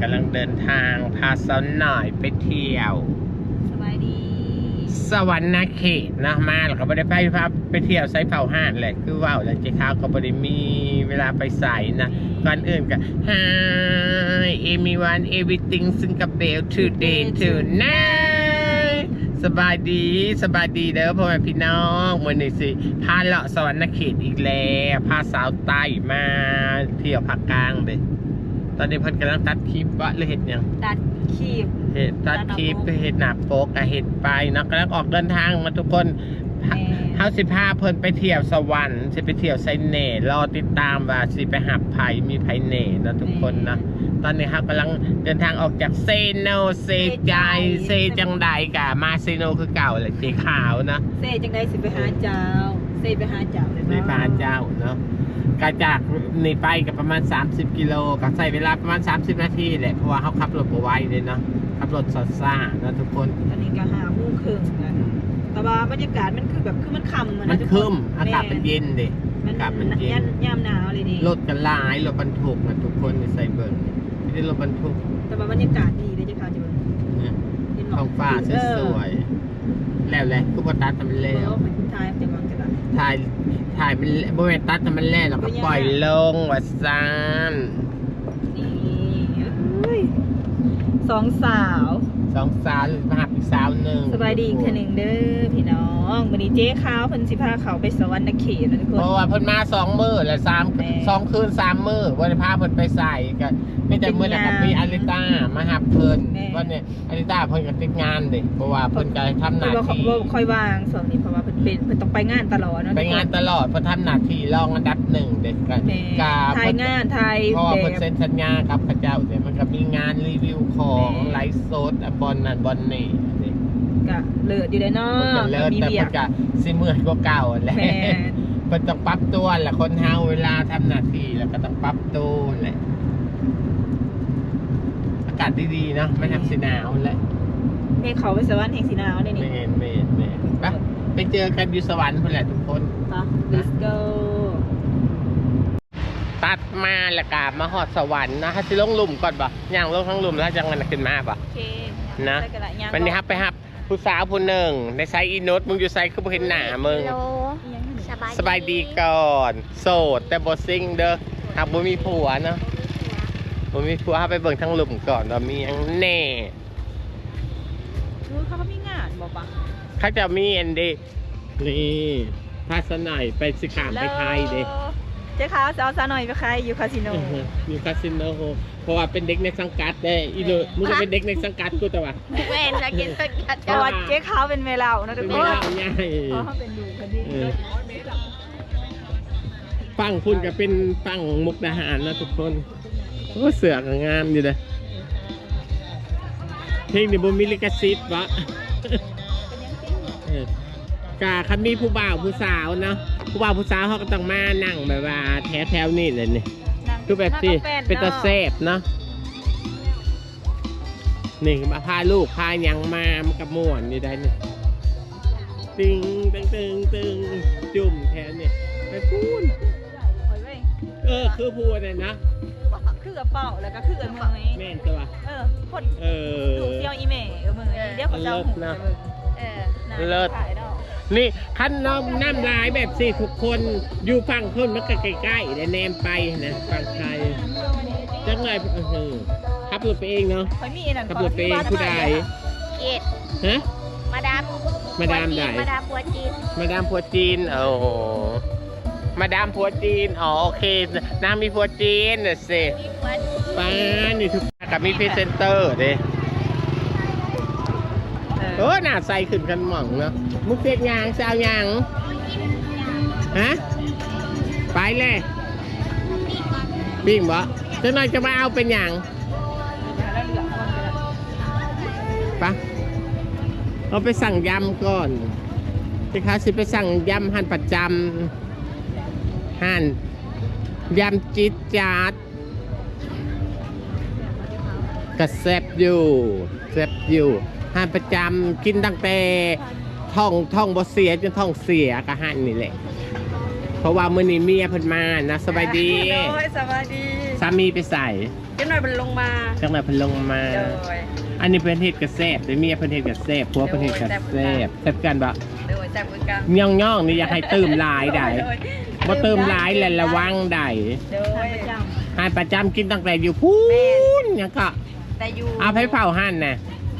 กำลังเดินทางพาสาวหน่อยไปเที่ยว สบายดี สวรรค์เขตนะมาแล้วก็ไม่ได้ไปพาไปเที่ยวไซเผาห้านแหละคือว่าวแล้วเจ้าข้าวก็ไม่ได้มีเวลาไปใส่นะก่อนอื่นก็ Hi everyone everything ซึ่งกับเบล today tonight สบายดีสบายดีเด้อพ่อแม่พี่น้องมื่อนี้สิพาเลาะสวรรค์เขตอีกแล้วพาสาวใต้มาเที่ยวภาคกลางเลย ตอนนี้เพิ่นกำลังตัดคลิปวะหรือเห็ดหยังตัดคีบ เห็ดตัดคลิปเห็ดหนาโป๊กกับเห็ดไปเนาะกำลังออกเดินทางมาทุกคนแม่เฮาสิพาเพิ่นไปเที่ยวสวรรค์สิไปเที่ยวไซเน่รอติดตามว่าสิไปหับไผมีไผเน่เนาะทุกคนเนาะตอนนี้เฮากำลังเดินทางออกจากเซโนเซใจเซจังใดกะมาเซโนคือเก่าแหละสีขาวเนาะเซจังได้สิไปหาเจ้าเซไปหาเจ้าเลยในพาเจ้าเนาะ กาจากนี่ไปกับประมาณ 30 กิโลก็ใส่เวลาประมาณ 30 นาทีแหละเพราะว่าเขาขับรถบ่ไหวเลยเนาะขับรถสดซ่าเนาะทุกคนอันนี้ก็หาหมู่ครึ่งนะแต่ว่าบรรยากาศมันคือแบบคือมันค่ำอะมันทุกครึมอากาศมันเย็นดิมันอากาศมันเย็ย่นย่ำหนาวเลยดิรถกันหลายรถบรรทุกนะทุกคนในไซเบิร์นไม่ได้รถบรรทุกแต่ว่าบรรยากาศดีเลยจ้ะค่ะจิบเนี่ยเห็นหมท้องฟ้าสวยๆแล้วแหละกูบตัดทำมันเอแล้อวเป็นคุณทายจะวางกระดาษ ถ่ายถ่ายมันบริเวณตัดทำมันแล้วแล้วก็ปล่อยลงวัดซานนี่เอ้ยสองสาว สองสาวหรือมาหับอีกสาวหนึ่งสบายดีอีกคนหนึ่งเด้อพี่น้องวันนี้เจ๊ข้าวเพิ่นสิพาเขาไปสวรรค์เขตนะทุกคเพนราะว่าเพิ่นมาสองมือและสามแม่ สองคืนสามมือวันพาเพิ่นไปใส่กัน ไม่แต่มือแต่กับมีอาริต้ามาหับเพิ่นแม่วันเนี้ยอาริต้าเพิ่นก็ติดงานดิเพราะว่าเพิ่นก็ทำหเพิ่นน้าว่าเขาที่ว่าค่อยวางส่วนนี้เพราะว่าเพิ่นเป็นเพิ่นต้องไปงานตลอดเนาะไปงานตลอดเพราะทำหน้าที่รองอันดับหนึ่งเด็กกันแม่กาถ่ายงานถ่ายเพราะว่าแบเพิ่นบ เซ็นสัญญากับพระเจ้าเนี่ยมันก็มีงานรีวิวของแม่ ไลฟ์สดอะบอลนั่นบอลนี่นี่ก็เลิศอยู่เลยเนาะมันก็เลิศมีแต่เบียมันก็สิเมื่อยกว่าเก่าแหละ แม่เพิ่นต้องปรับตัวแหละคนเฮาเวลาทำหน้าที่แล้วก็ต้องปรับตัวแหละอากาศดีๆเนาะไม่ทำสีหนาวแหละเพลงเขาไปสวรรค์แห่งสีนาวนี่ เมนี่นเมนเมนไปไปเจอกันอยู่สวรรค์พุ่นแหละทุกคน ปะ let's go ตัดมาแล้วก็มาหอดสวรรค์นะถ้าสิลงหลุมก่อนปะย่างลงทั้งหลุมแล้วจังงันขึ้นมาปะ โอเคนะได้กันละยังวันนี้ครับไปครับผู้สาวผู้หนึ่งในไซอีโนตมึงอยู่ไซคือบ่เห็นหน้ามึงโลยังอยู่สบายสบายดีก่อน โสดแต่บ่ซิงเด้อหากบ่มีผัวเนาะ บ่มีผัวเอาไปเบิ่งทั้งหลุมก่อนว่ามีหยังแน่รู้เขาก็มีงานบอกปะเขาจะมีอันเดนี่พาสนอยไปสิขามไปไทยเด้เจ๊ขาวสาวสาวหน่อยไปใครอยู่คาสิโนอยู่คาสิโนเพราะว่าเป็นเด็กในสังกัดได้อีโนมึงก็เป็นเด็กในสังกัดกูแต่ว่าแม่นจะกินสักกัดเพราะว่าเจ๊ขาวเป็นเมลานะทุเป็กนคเวนลาง่ายอ๋อเป็นดูคนที่เออฟังคุณก็เป็นฟังมุกดาหารนะทุกคน โอ้เสือกงามอยู่เลยเพลงนี่บ่มีลิขสิทธิ์วะเออกาคันมีผู้บ่าวผู้สาวเนาะผู้บ่าวผู้สาวเขาก็ต้องมานั่งแบบว่าแถวแถวๆนี่เลยนี่คือแบบที่เป็นตาแซบเนาะนี่มาพาลูกพาหยังมามันกับม่วนนี่ได้นี่ตึงตึงตึงตึงจุ่มแทนนี่ไปพูนโอ้ยเว้ยเออคือพูดเลยนะ คือกระเป๋าแล้วก็คือเอินมือแม่นตัว เออคนเออ ดูเดียวอีเมลเออมือเดี๋ยวเขาจะเอาหูเลิศนะไปเบิ่งเออนะเลิศ ขายดอกนี่ขั้นน้องน้ำลายแบบสิทุกคนอยู่ฝั่งคนมันก็ใกล้ๆแต่แนมไปนะฝั่งไทยจังไรเออขับรถไปเองเนาะคอยมีอันนั่นขับรถไปเองผู้ใดเกตฮะ มาดามมาดามใดมาดามปัวจีนมาดามผัวจีนโอ้โหมาดามผัวจีนอ๋อโอเคนางมีผัวจีนน่ะสิ มี ปัวจีนป้านี่ทุกกับมีพรีเซนเตอร์เด้เอเอออหน้าใสขึ้นกันหม่องเนาะมุกเสียดยางสาวยางฮะไปเลยปิ้งบ่เจะหน่อยจะมาเอาเป็นอย่างแล้วเหลือคนไปแล้วปะเอาไปสั่งยำก่อนที่ค้าสิไปสั่งยำหั่นประจำหั่นยำจิตจาด กระแซบอยู่แซบอยู่หั่นประจำกินตั้งแต่ท้องท้องบ่เสียจนท้องเสียก็หั่นนี่แหละ เพราะว่ามื้อนี้เมียเพิ่นมานะสบายดีโอ้ยสบายดีสามีไปใส่สจังหน่อยมันลงมาจังหวะเพิ่นลงมาโดยอันนี้เพิ่นเฮ็ดกระแซบด้วยเมียเพิ่นเฮ็ดกระแซบผัวเพิ่นเฮ็ดกระแซบแซ่บกันบ่โดยจากมือกันย่องย่องๆนี่อยากให้เติมหลายได้โดยบ่เติมหลายแล้วระวังได้โดยประจหานประจำกินตั้งแต่อยู่พูนหยังก็ แต่อยู่เอาไปเผาหั่นน่ะ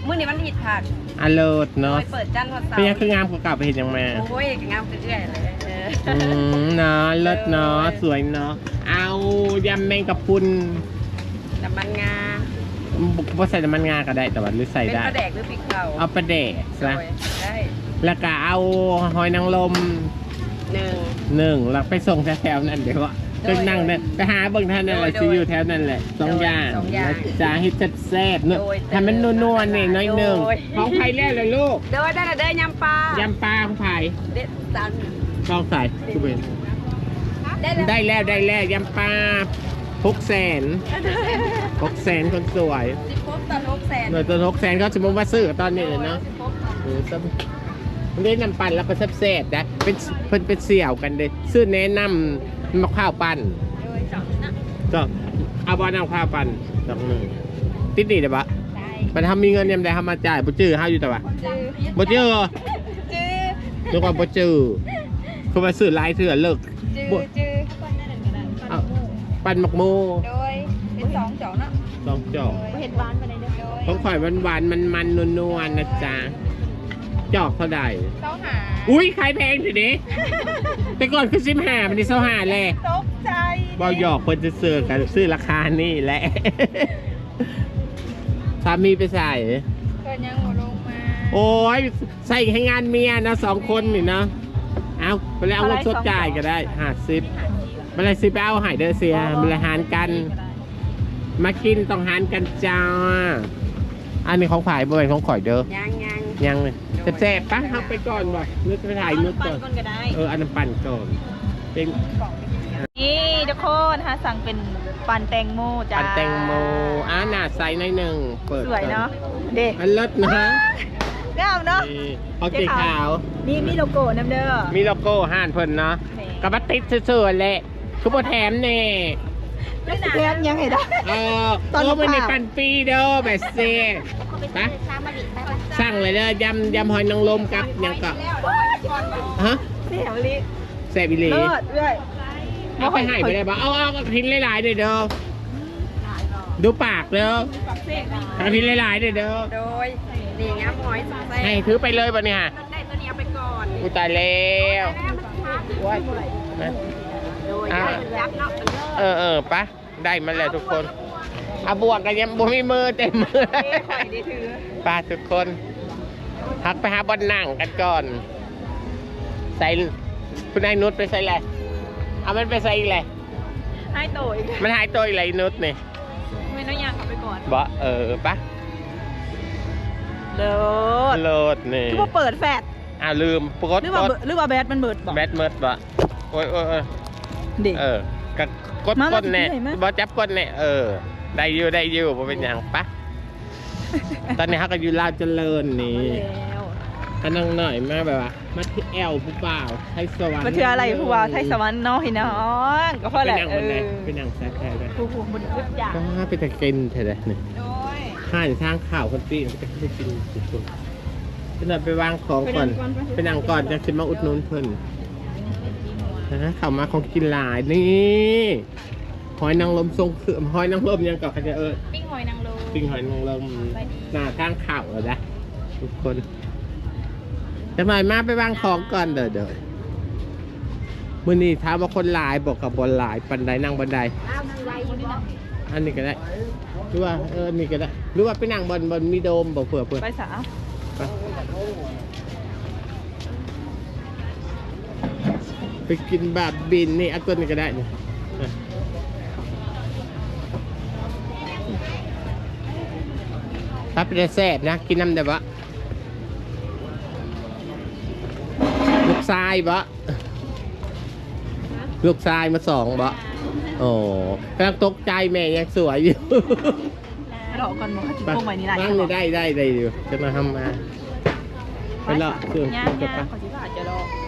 มื้อนี้มันหิดผักอเลิศโดเนาะยเปิดจันทร์วันเสาเป็นยังร์คืองามกว่าเก่าไปเห็นยังมาโอ้ยงามเรื่อยๆเลยเอออืมเนาะเลิศเนาะสวยเนาะเอายำแมงกะพรุนน้ำมันงาบ่ใส่น้ำมันงาก็ได้แต่ว่าหรือใส่เป็นได้ปลาแดกหรือพริกเผาเอาปลาแดกโดซะยได้แล้วก็เอาหอยนางรมหนึ่งหนึ่งแล้วไปส่งแถวๆนั้นเดี๋ยวว่าโด ก็ยนั่งเนี่ยไปหาเบิ่งท่านนั่นแหละโดยซีอยู่แถวนั่นแหละสองอย่างสองอย่างแล้วจ้าให้แซ่บๆเนอะโดยทำมันนัวๆนี่น้อยหนึ่งโดยของไผ่แล้วเลยลูก เด้อได้ละเด้อยำปลายำปลาของไผ่เด็ดสันลองใส่ทุกเป็นได้แล้วได้แล้วได้แล้วยำปลาหกแสนหกแสนคนสวย สิบครบตอนหกแสนหน่วยตัวหกแสนเขาสมมติว่าซื้อตอนนี้เลยเนาะสิบครบเออซ้ำมันได้นำปั่นแล้วก็แซ่บๆนะเป็นเพิ่นเป็นเสี่ยวกันเลยซื้อแนะนำ มะข้าวปั่นโดยสองนะก็เอาบอลเอาข้าวปั่นดอกหนึ่งติดดีแต่ปะได้มันทำมีเงินยามใดทำมาจ่ายบ่จื้อห้าอยู่แต่ปะจื้อบ่จื้อจื้อนึกว่าบ่จื้อคือมาซื้อหลายเถื่อเลิกจื้อบ่จื้อเอาปั่นหมักโมโดยเป็นสองจอกเนาะสองจอกำเห็ดหวานไปไหนเด้อโดยของข่อยหวานๆมันๆนัวๆนะจ๊ะ จอกเท่าใดเจ้าหาอุ้ยขายแพงสิเด้แต่ก่อนคือสิบห้ามันนี่เท่าห้าแหละ ตกใจบอหยอกคนจะซื้อกันซื้อราคานี่แหละ สามีไปใส่เพิ่นยังบ่ลงมาโอ้ยใส่ให้งานเมียนะสองคนนี่เนาะเอาไปแล้วเอาเงินสดจ่ายก็ได้ห้าสิบมาเลยสิไปเอาใหายเดอเซียมาเลยหารกัน มากินต้องหารกันจ้า อันนี้ของฝ่ายบริเวณของข่อยเด้อ ยังยัง ยังเลยแซ่บๆปะเอาไปก่อนบ่นึกไปถ่ายนึกปั่ก่อนนก่อน ก็ได้เอออันนั้นปั่นก่อน เป็นนี่ทุกคนฮะสั่งเป็นปั่นแตงโมจ้าปั่นแตงโมอ่าหน้าใสหน่อยหนึ่งเปิดสวยเนาะเด็กอันเลิศนะฮะงามเนาะนี่เอาสีขาวมีมีโลโก้น้ำเด้อมีโลโก้ห้านเพิ่นเนาะกับบัติดซื่อๆแหละคือบ่แถมแน่ ไม่นานยังไงได้เออตอนโอ้มันในภาพปันปีเด้อแบบเซ่ปะสั่งเลยเด้อยำยำหอยนางรมกับหยังก็ฮะเสียวลิแซ่บอีหลีเลิศด้วยเอาไปให้ไปได้บ่เอาเอากระทิ้นหลายๆเด้อเด้อดูปากเด้อกระทิ้นหลายๆเด้อเด้อโดยนี่งามหอยสุดแซ่ให้บถือไปเลยป่ะเนี่ยได้ตัวนี้เอาไปก่อนกูตายแล้วว้ายนะ โดยอ่ายับเนาะเออเออปะได้มาแล้วทุกคนอาบวกกันยังบ่มีมือเต็มมือ เอ้ข่อยได้ถือป้าทุกคนพักไปหาบอลนั่งกันก่อน ใส่คุณนายนุชไปใส่อะไรเอามันไปใส่อีกเลยให้โตอีกมันหายตัวอีกเลยนุชนี่ไม่ต้องยางกลับไปก่อนบ่เออปะเลิศโหลดนี่คือว่าเปิดแฟดอ้าวลืมปกดหรือกว่าดเบิดหรือว่าแบตมันเบิดบอกแบตเมิดบ่โอ้ยโอ้ยโอ้ย เด็ก เออก็กดมากดแน่มาถึงไหนมา บ่จับกดแน่เออ ได้อยู่ได้อยู่บ่เป็นหยังปะ ตอนนี้เขาก็อยู่ลาวเจริญนี่ แล้วก็นั่งหน่อยมาแบบว่ามาที่แอลผู้บ่าวไทยสวรรค์มันคืออะไรผัวไทยสวรรค์เนาะพี่น้องก็เพราะไปแหละนั่งเอบนไหนอไปนั่งแซ่แท้กันผู้ผู้บนอึดอยากก็ไปตะกินเถอะเลยนี่โดยห้าอยู่ทางข่าวคนตีมันจะไปกินสุดคนเป็นแบบไปวางของก่อนไปนั่งก่อนจะขึ้นมาอุดหนุนเพิ่น นะเข้ามาของกินหลายนี่หอยนางรมทรงคือหอยนางรมยังกับเขาจะเออปิ้งหอยนางรมปิ้งหอยนางรมหน้าทางข่าวเหรอจ๊ะทุกคนจะหน่อยมาไปวางของก่อนเด้อเด้อมื่อนี้ถามว่าคนหลายบอกกับบนหลายปันไดนั่งบันไดอ้าวมีไว้อยู่บ่อันนี้ก็ได้หรือว่าเออนี่ก็ได้หรือว่าไปนั่งบนบนมีโดมบอกเผื่อเผื่อไปสา ไปไปกินแบบบินนี่อันต้นนี่ก็ได้นี่อะถ้าเป็นแซ่บนะ กินน้ำได้ปะลูกทรายปะลูกทรายมาสองปะโอ้กำลังตกใจแม่ยังสวยอยู่หลอกกันบอกว่าจุดโป่งใหม่นี้ไรนั่งนี่ได้ได้ได้อยู่จะมาทำมาไปเลาะเครื่องย่าจะย่าไปขอสิว่าอาจจะรอ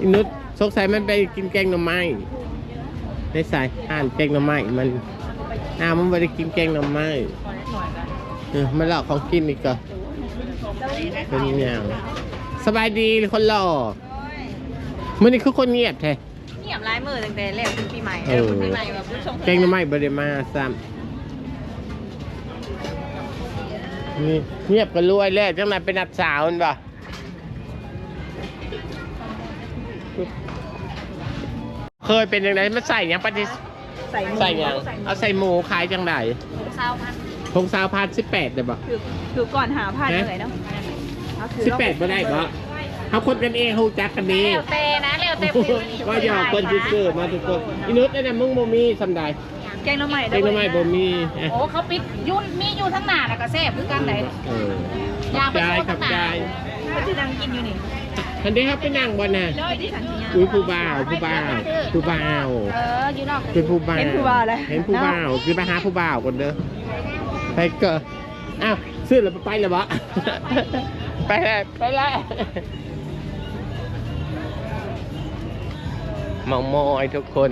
อีนุชสงสัยมันไปกินแกงหน่อไม้ได้ใส่อ่านแกงหน่อไม้มันอ้าวมันไม่ได้กินแกงหน่อไม้หน่อยกันเออมาหลอกของกินอีกก็เป็นอย่างสบายดีคนหล่อมันนี่คือคนเงียบแท้เงียบร้ายมือตั้งแต่แรกถึงปีใหม่เออปีใหม่แบบผู้ชมแกงหน่อไม้บริมาซ้ำนี่เงียบก็รวยแล้วจังไหนเป็นนัดสาวมันบ่ เคยเป็นยังไงมันใส่หยังปฏิใส่หมูใส่หยังเอาใส่หมูขายจังไดเศร้าพันทงซาวพันสิบแปดได้บ่คือคือก่อนหาพันเลยเนาะเอาคือสิบแปดบ่ได้บ่เขาคนกันเองเขารู้จักกันดีเร็วเตนะเร็วเตว่าหยอกคนซื่อๆมาทุกคนอีนุชเนี่ยมึงบ่มีสำใดแกงหน้ำใหม่เด็กทำไมบ่มีอะโอ้เขาปิดยุ่นมีอยู่ทั้งหน้าแล้วก็แซ่บคือกันไหนเอออยากขับไปใจโชว์ขับใจก็จะนั่งกินอยู่นี่ ทันทีครับไปนั่งบ่น่ะเลยที่สันติยาอุ้ยผู้บ่าวผู้บ่าวผู้บ่าวเอออยู่นอกเป็นผู้บ่าวเห็นผู้บ่าวเลยเห็นผู้บ่าวคือไปหาผู้บ่าวก่อนเด้อไปเกอะอ้าวซื้อแล้วไปแล้วบ่ไปแล้วไปแล้วเมามอยทุกคน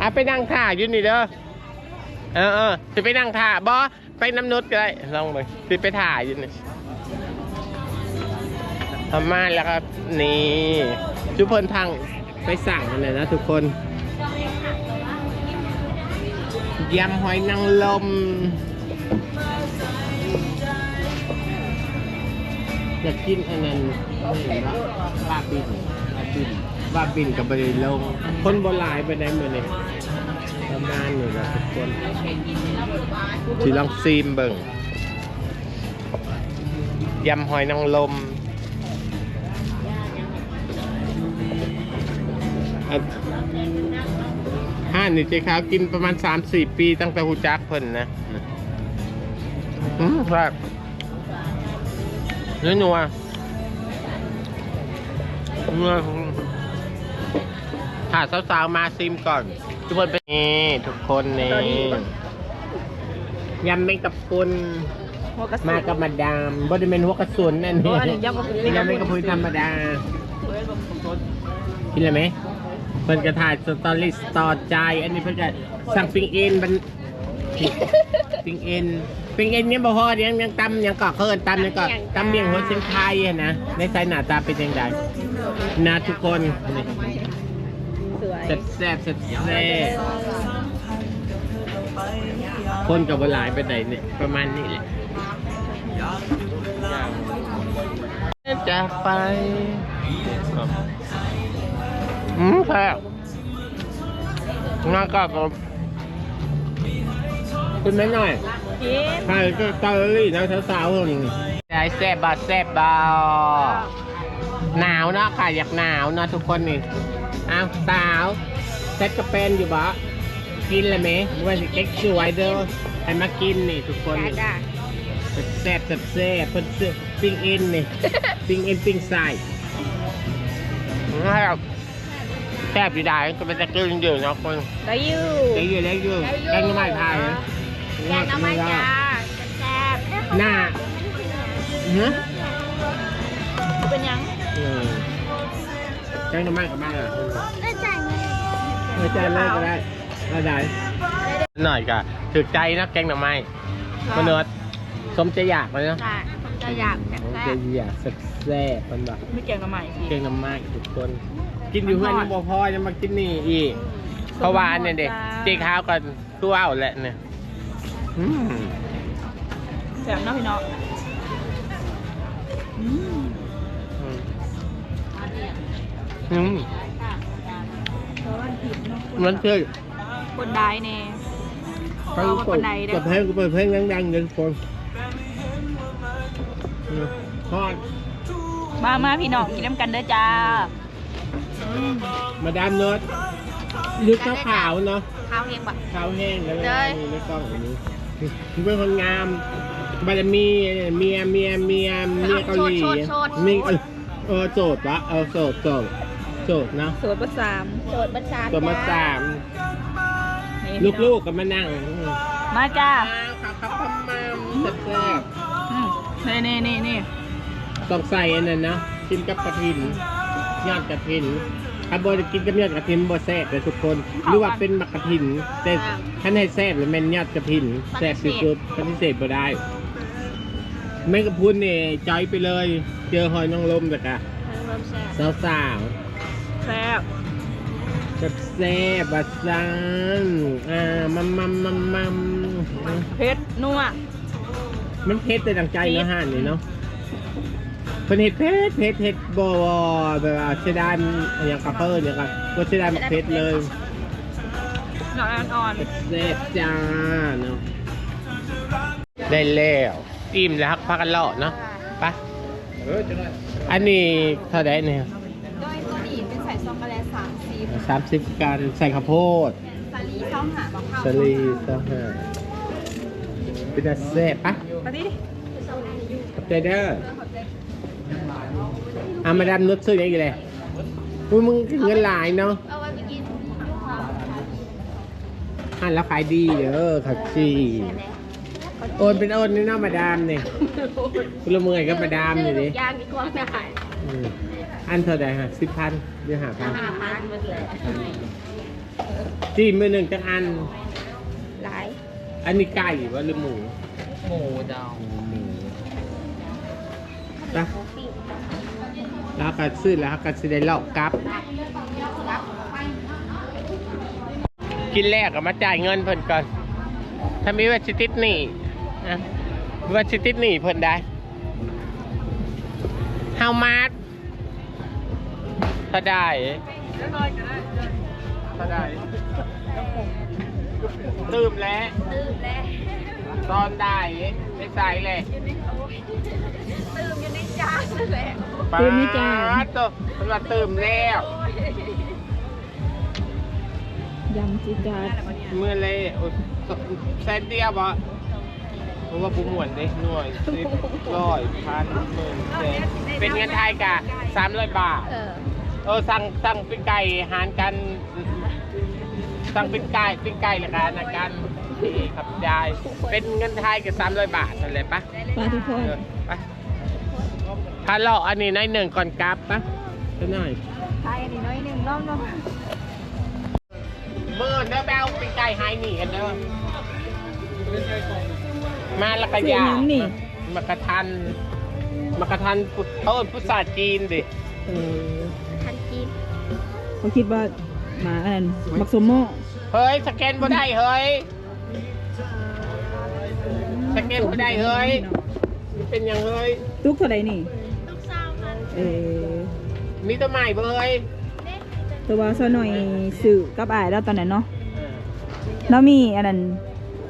อะไปนั่งท่าอยู่นี่เด้อเออเออจะไปนั่งท่าบอไปน้ำนุดก็ได้ลองไปสิไปถ่ายอยู่นี่ เอามาแล้วครับ นี่ทุกคนทางไปสั่งกันเลยนะทุกคนยำหอยนางรมอยากกินอันนั้นไม่เห็นว่าบาบินบาบินบาบินกับบริลงคนโบราณไปได้มือนี่ประมาณนี้นะทุกคนที่ลองซีมเบิ่งยำหอยนางรม ห้านนี่เจ๊ขาวกินประมาณ3-4ปีตั้งแต่หูจักเพิ่นนะอืมครับเนื้อนัวเนื้อถ้าสาวๆมาซิมก่อน ทุกคนเป็นนี่ทุกคนนี่ยำแมงกับปุนหัวกระสุนมากับมาดามบริเวณหัวกระสุนนั่นโอ้นี่อันนี้ยำกระปุกยำแมงกะพรุนธรรมดากินเลยไหม เพิ่นกระถ่ายสตอรี่สตอใจ อันนี้เพิ่นก็สั่งปิงเอ็นมันปิงเอ็นปิงเอ็นเนี่ยบ่พอยังยังตำยังเกาะเคินตำยังเกาะตำเมี่ยงหัวเชียงไทยอะนะในไซหน้าตาเป็นยังไงนะทุกคนนี่สวยแซ่บแซ่บแซ่บแซ่บคนกับบหลายไปไหนเนี่ยประมาณนี้แหละจะไป อืมแซ่บน่าก็ผมคุณแม่หน่อยกินใช่ก็เกาหลีนะสาวๆคนนี้ไอ้แซ่บบาแซ่บบาหนาวเนาะค่ะอยากหนาวเนาะทุกคนนี่อ้าวสาวเซ็ตกระเป็นอยู่บ่กินเลยไหมว่าสิเก๊กสวยเด้อให้มากินนี่ทุกคนนี่จ้าแซ่บแซ่บแซ่บเพิ่นซื้อปิ้งเอ็นนี่ปิ้งเอ็นปิ้งไส้ครับ แซ่บอยู่ได้ก็เป็นตะกึ่งอยู่เนาะคนได้อยู่เล็กอยู่เล็กอยู่แกงไม้ไทยนะแกงน้ำมันจ้าแซ่บหน้าฮะเป็นยังเออแกงหน่อไม้กับมาเหรอไม่จ่ายเงินเออจานแรกก็ได้เอาได้หน่อยกะถือใจนะแกงหน่อไม้มนุษย์สมใจอยากเลยเนาะจ้าผมจะอยากแซ่สมบใจอยากแซ่บๆมันแบบไม่แกงหน้ำใหม่พี่แกงหน่อไม้ทุกคน กินอยู่เพื่อนยังบ่พอยังมากินนี่อีกเพราะว่าอันเนี่ยเด็กเจ๊ข้าวกันตัวเอาแหละเนี่ยอืมแซ่บเนาะพี่น้องอืมอืมอืมมันคือคนได้แน่เขาเอามาเปิปาดนใดเด้อเปิดเพลงเปิดเพลงดังๆเลยทุกคนอืมทอดมามาพี่น้องกินน้ำกันเด้อจ้าอื มมาดามเนิร์ดลึกขาวๆเนาะข้าวเองปะขาวแห้งแล้วได้นี่ไม่ต้องอันนี้คือเป็นคนงามบารมีเมียเมียเมียเมียเกาหลีมีเออโสดปะเออโสดโสดโสดเนาะสวยประสามโสดบัญชาโสดมาสามนี่พี่น้องลูกๆก็มานั่งมาจ้าครับครับพมัมแซ่บอืมนี่นี่นี่นี่ๆต้องใส่อันนั้นนะกินกับกระถิน ยอดกระถินถ้าบริกินกับยอดกระถินบ่แซ่บเลยทุกคน หรือว่าเป็นมักกระถินแต่ถ้าให้แซ่บเลยแม่นยอดกระถินแซ่บสุดๆปฏิเสธบ่ได้แม่งกระพุนเนี่ยจอยไปเลย เจอหอยนางรมแต่กะเริ่มแซ่บสาวแซ่บๆแซ่บแซ่บบัดซันอ่ามัมมัมมัมมัมเผ็ดนัวมันเผ็ดแต่ดังใจเนาะห่านนี่เนาะ เพิ่นเฮ็ดเผ็ดเผ็ดเผ็ดบ่แบบว่าเสียดายมันอย่างกระเพิ่นอย่างกะบ่เสียดายมันเผ็ดเลยหน่อยอ่อนเด็ดจ้าเนาะได้แล้วอิ่มแล้วครับพักกันเลาะเนาะไปะอันนี้เท่าไดเนี่ยโดยตัวนี้เป็นใส่ช็อกโกแลตสามสีสามสิบการใส่ข้าวโพดสาลีช่องหาบักเข้าสลีสองห้าเป็นอาแซ่บปะๆมาดิดิขอบใจเด้อ อามาดามนุชซื้อยังอยู่เลยอุ้ยมึงเงินหลายเนาะเอาไว้ไปกินอ่านแล้วขายดีเด้อขับจีโอนเป็นโอนนี่เนาะมาดามเนี่ยคุณละเมอยก็มาดามนี่ดิย่างดีกว่าไม่หายอืมอันเท่าไหร่ฮะสิบพันหรือห้าพันหาทานหมดเลยจีมือหนึ่งจังอันหลายอันนี้ไก่วะหรือหมู หมูดาวหมูปะ แล้วก็ซื้อแล้วก็สิได้ลอกกลับ กินแรกก็มาจ่ายเงินเพิ่นก่อน ถ้ามีวัชิติดหนี่อะวัชิติดหนี่เพิ่นได้ How much ถ้าได้ถ้าได้ตื่มแล้ว ตื่มแล้ว ตอนได้ไม่ใส่เลย ตื่มอยู่ในจานนั่นแหละตื่มไม่จ่ายตัวมันว่าตื่มแล้วยำจีจาดเมื่อเลยโอ้ยแสนเดียวบ่เพราะว่าผู้หมวนเด้หน่วยสิบร้อยพันหมื่นแสนเป็นเงินไทยกะสามร้อยบาท เออเออสั่งสั่งเป็นไก่หารกัน สั่งเป็นไก่เป็นไก่ละกันนะกันที่ขับยายเป็นเงินไทยกับสามร้อยบาทนั่นแหละปะปลาทุกคนเออไป ถ้าเลาะอันนี้น้อยหนึ่งก่อนกลับปะจะหน่อยใช่อันนี้น้อยหนึ่งรอบนึงมือเนื้อแบวเป็นไก่ไฮหนีกันเด้อมาแล้วก็เสียยาหยังนี่มากระทันมากระทันพุทธเขาเอิ้นพุทธาจีนดิเออทันกินเขาคิดว่าหมาอันนั้นบักสมโมเฮ้ยสแกนบ่ได้เฮ้ยสแกนบ่ได้เฮ้ยเป็นหยังเฮ้ยตุกเท่าไหร่นี่ลูกสาวมัน เออมีตัวใหม่เบยตัวว่าซะหน่อยสื่อกับอายแล้วตอนนั้นเนาะแล้วมีอันนั้น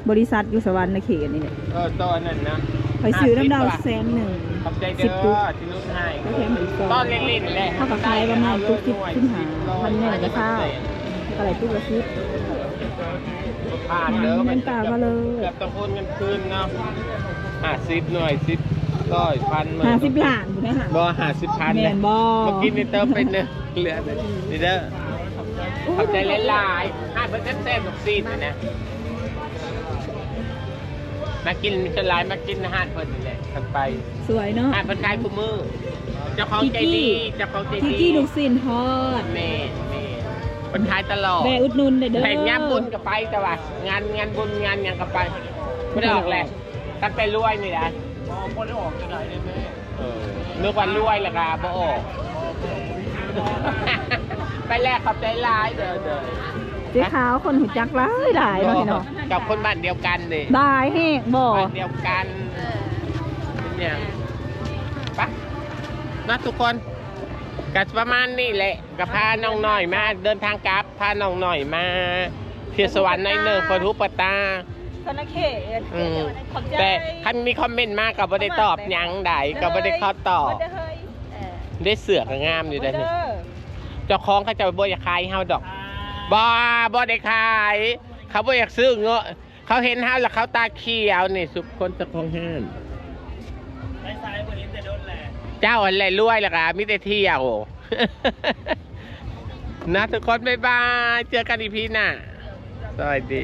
บริษัทอยู่สวรรค์ในเขตนี่แหละเออตัวนั้นนะไปซื้อน้ำดาวแสนหนึ่ง ขอบใจสิเด้บตุ๊กอที่รุ่นให้ก็แถมอีกสองตอนเล่นๆแหละเท่ากับขายประมาณตุ๊กสิบขึ้นหาพันหนึ่งจะข้าวอะไรตุ๊กละสิบ ผ่านเด้อเงินตามาเลย เกือบต้องโอนเงินคืนเนาะห้าสิบหน่วยสิบ ร้อยพันหมื่นห้าสิบล้านถูกไหมคะบ่ห้าสิบพันแมเลยนบอเมื่อกี้นี่เติมไปเนื้อเหลือเลยนี่เด้อขอบใจหลายๆห้าเปอร์เซ็นต์แซ่บทุกซีดเลยนะมากินมิชลายมากินอาหารเพิ่นนี่แหละกันไปสวยเนาะ อาหารเพิ่นขายคู่มือเจ้าของใจดีเจ้าของใจทิกดีกี้ลูกซินทอดแม่แม่เพิ่นขายตลอด แบอุดหนุนเด้อเด้อแต่งานบุญก็ไปแต่ว่างานงานบุญงานหยังก็ไปไม่ได้ออกแหละตั้งแต่รวยนี่นะ บ่ได้ออกยังไงเลยแม่เออนึกว่ารวยและกาบ่ออก ไปแลกขอบใจหลายเด้อเด้อเจ๊ขาวคนหูจักร้ายได้เนาะพี่น้องกับคนบ้านเดียวกันนี่ได้แห้งบ่บ้านเดียวกันเออเป็นหยังปะนะทุกคนกัประมาณนี้แหละกับพาน้องหน่อยมา เดินทางกลับพาน้องหน่อยมาเที่ยวสวรรค์ในอยหนึ่งปทุปตา ธนาเขตอืมขอบใจแต่ท่านมีคอมเมนต์มากกับบ่ได้ตอบหยังใดก็บ่ได้เข้าตอบบ่ได้เฮ้ยเออได้เสือกงามอยู่บ่ได้อเด้นี่อเจ้าของเขาจะบ่อยากขายเฮาดอกบ่บ่ได้ขาย เขาบ่อยากซื้อเงาะเขาเห็นเฮาแล้วเขาตาเขียวนี่สุขคนเจ้าของห้านไอ้สายบ่เห็นแต่โดนแหละเจ้าอะไรรวยล่ะกะมีแต่เที่ยว นะทุกคนบ๊ายบาย เจอกันอีพีหน้าสวัสดี